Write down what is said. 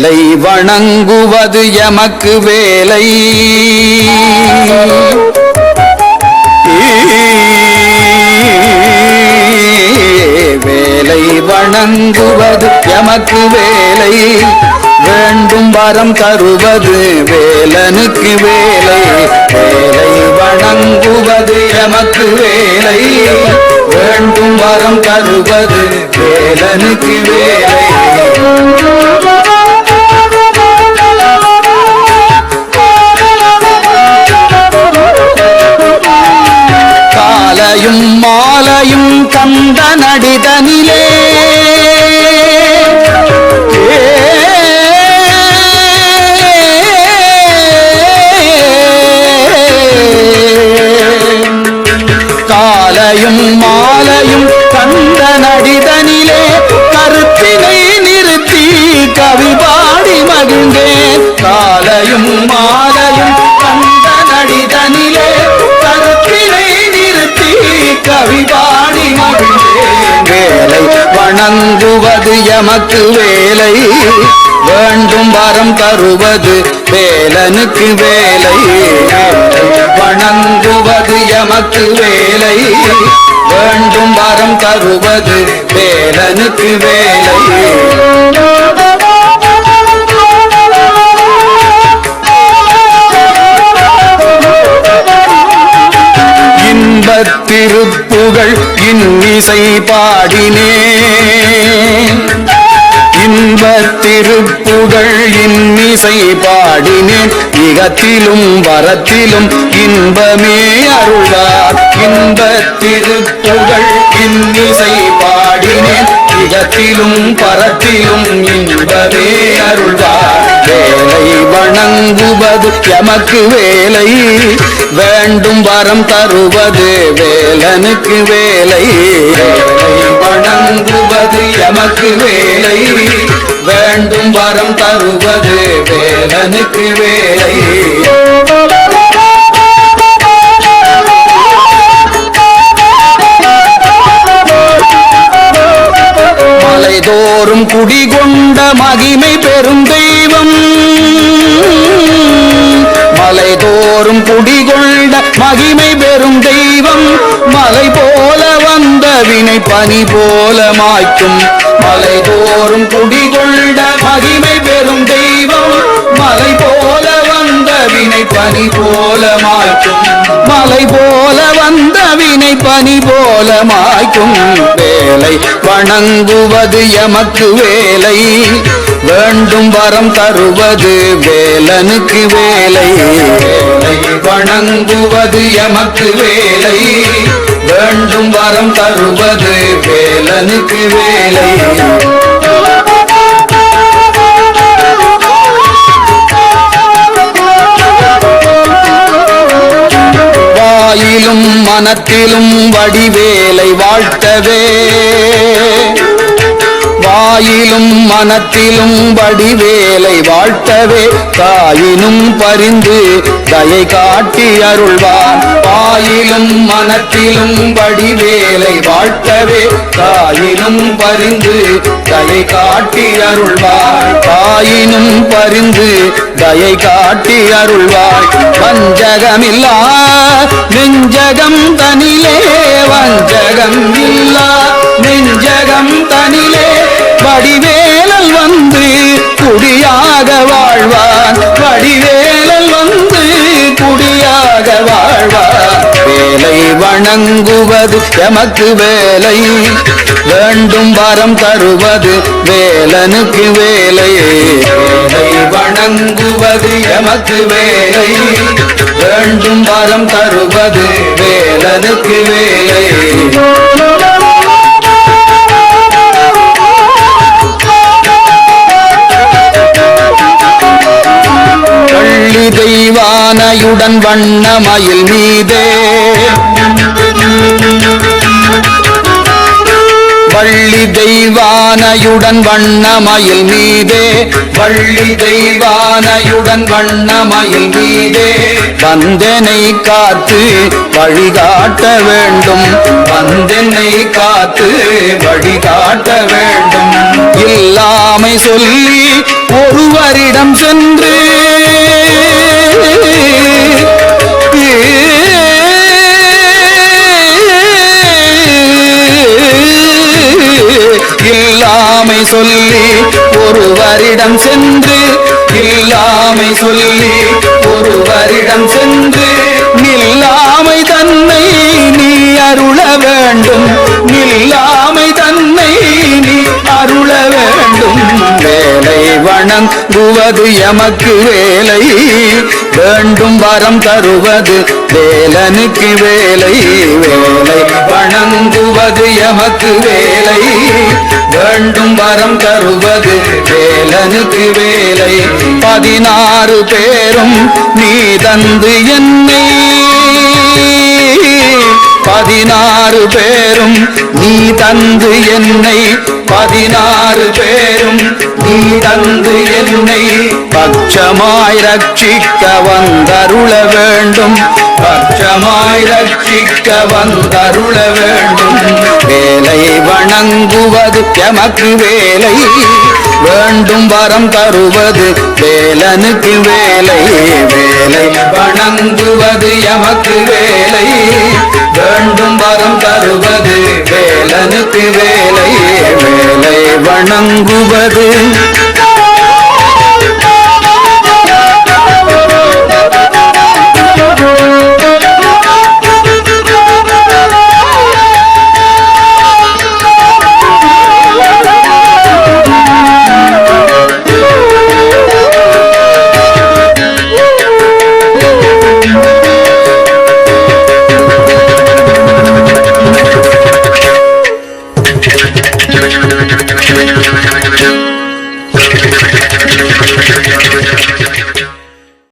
வேலை வணங்குவது எமக்கு வேலை. வேலை வணங்குவது எமக்கு வேலை. வேண்டும் வரம் தருவது வேலனுக்கு வேலை. வேலை வணங்குவது எமக்கு வேலை. வேண்டும் வரம் தருவது வேலனுக்கு வேலை. கந்த நடிதனிலே. காலையும் மாலையும் கந்த நடிதனிலே கருத்தினை நிறுத்தி கவி பாடி மகிழ்ந்தேன். காலையும் மாலையும் கந்த நடிதனிலே கருத்தினை நிறுத்தி கவி பாடி வேலை வணங்குவது எமக்கு வேலை. வேண்டும் வரம் தருவது வேலனுக்கு வேலை. வணங்குவது எமக்கு வேலை. வேண்டும் வரம் தருவது வேலனுக்கு வேலை. இன்னிசை பாடினே. இன்பத்திருப்புகள் இன்னிசை பாடினேன் இகத்திலும் வரத்திலும் இன்பமே அருளார் இன்பத்திருப்புகள் இன்னிசை பாடினேன் இகத்திலும் பரத்திலும் வணங்குவது எமக்கு வேலை. வேண்டும் வரம் தருவது வேலனுக்கு வேலை. வணங்குவது எமக்கு வேலை. வேண்டும் வரம் தருவது வேலனுக்கு வேலை. மலைதோறும் குடிகொண்ட மகிமை பெரும் தெய்வம். மலைதோறும் குடிகொண்ட மகிமை பெறும் தெய்வம். மலை போல வந்த வினை பனி போல மாய்க்கும். மலைதோறும் குடிகொண்ட மகிமை பெறும் தெய்வம். மலை போல வந்த வினை பனி போல மாய்க்கும். மலை போல வந்த வினை பனி போல மாய்க்கும். வேலை வணங்குவது எமக்கு வேலை. வேண்டும் வரம் தருவது வேலனுக்கு வேலை. வணங்குவது எமக்கு வேலை. வேண்டும் வரம் தருவது வேலனுக்கு வேலை. வாயிலும் மனத்திலும் வடிவேலை வாழ்த்தவே. வாயிலும் மனத்திலும் வடிவேலை வாழ்த்தவே தாயினும் பரிந்து தயை காட்டி அருள்வார். வாயிலும் மனத்திலும் வடிவேலை வாழ்த்தவே தாயினும் பரிந்து தயை காட்டி அருள்வார். தாயினும் பரிந்து தயை காட்டி அருள்வாய் வஞ்சகமில்லா நெஞ்சகம் தனிலே வஞ்சகம் இல்லா நெஞ்சகம் தனிலே. வடிவேலல் வந்து குடியாக வாழ்வான் வடிவேலல் வந்து குடியாக வாழ்வான் வேலை வணங்குவது எமக்கு வேலை. வேண்டும் வரம் தருவது வேலனுக்கு வேலை. வேலை வணங்குவது எமக்கு வேலை. வேண்டும் வரம் தருவது வேலனுக்கு வேலை. வண்ணமயில் மீதே. வள்ளி தெய்வானையுடன் வண்ணமயில் மீதே. வள்ளி தெய்வானையுடன் வண்ணமயில் மீதே. வந்தனை காத்து வழிகாட்ட வேண்டும். வந்தனை காத்து வழிகாட்ட வேண்டும். இல்லாமை சொல்லி ஒருவரிடம் சென்று ஒருவரிடம் சென்று இல்லாமை சொல்லி ஒருவரிடம் சென்று நில்லாமை தன்னை நீ அருள வேண்டும். நில்லாமை தன்னை நீ அருள வேண்டும். வேலை வணங்குவது எமக்கு வேலை. வேண்டும் வரம் தருவது வேலனுக்கு வேலை வேலை வணங்குவது எமக்கு வேலை. வேண்டும் வரம் தருவது வேலனுக்கு வேலை. பதினாறு பேரும் நீ தந்து என்னை. பதினாறு பேரும் நீ தந்து என்னை. பதினாறு பேரும் நீ தந்து என்னை பட்சமாய் ரட்சிக்க வந்தருள வேண்டும். பட்சமாய் ரட்சிக்க வந்தருள வேண்டும். வேலை வணங்குவது எமக்கு வேலை. வேண்டும் வரம் தருவது வேலனுக்கு வேலை. வேலை வணங்குவது எமக்கு வேலை. வேண்டும் வரம் தருவது வேலனுக்கு வேலை வேலை வணங்குவது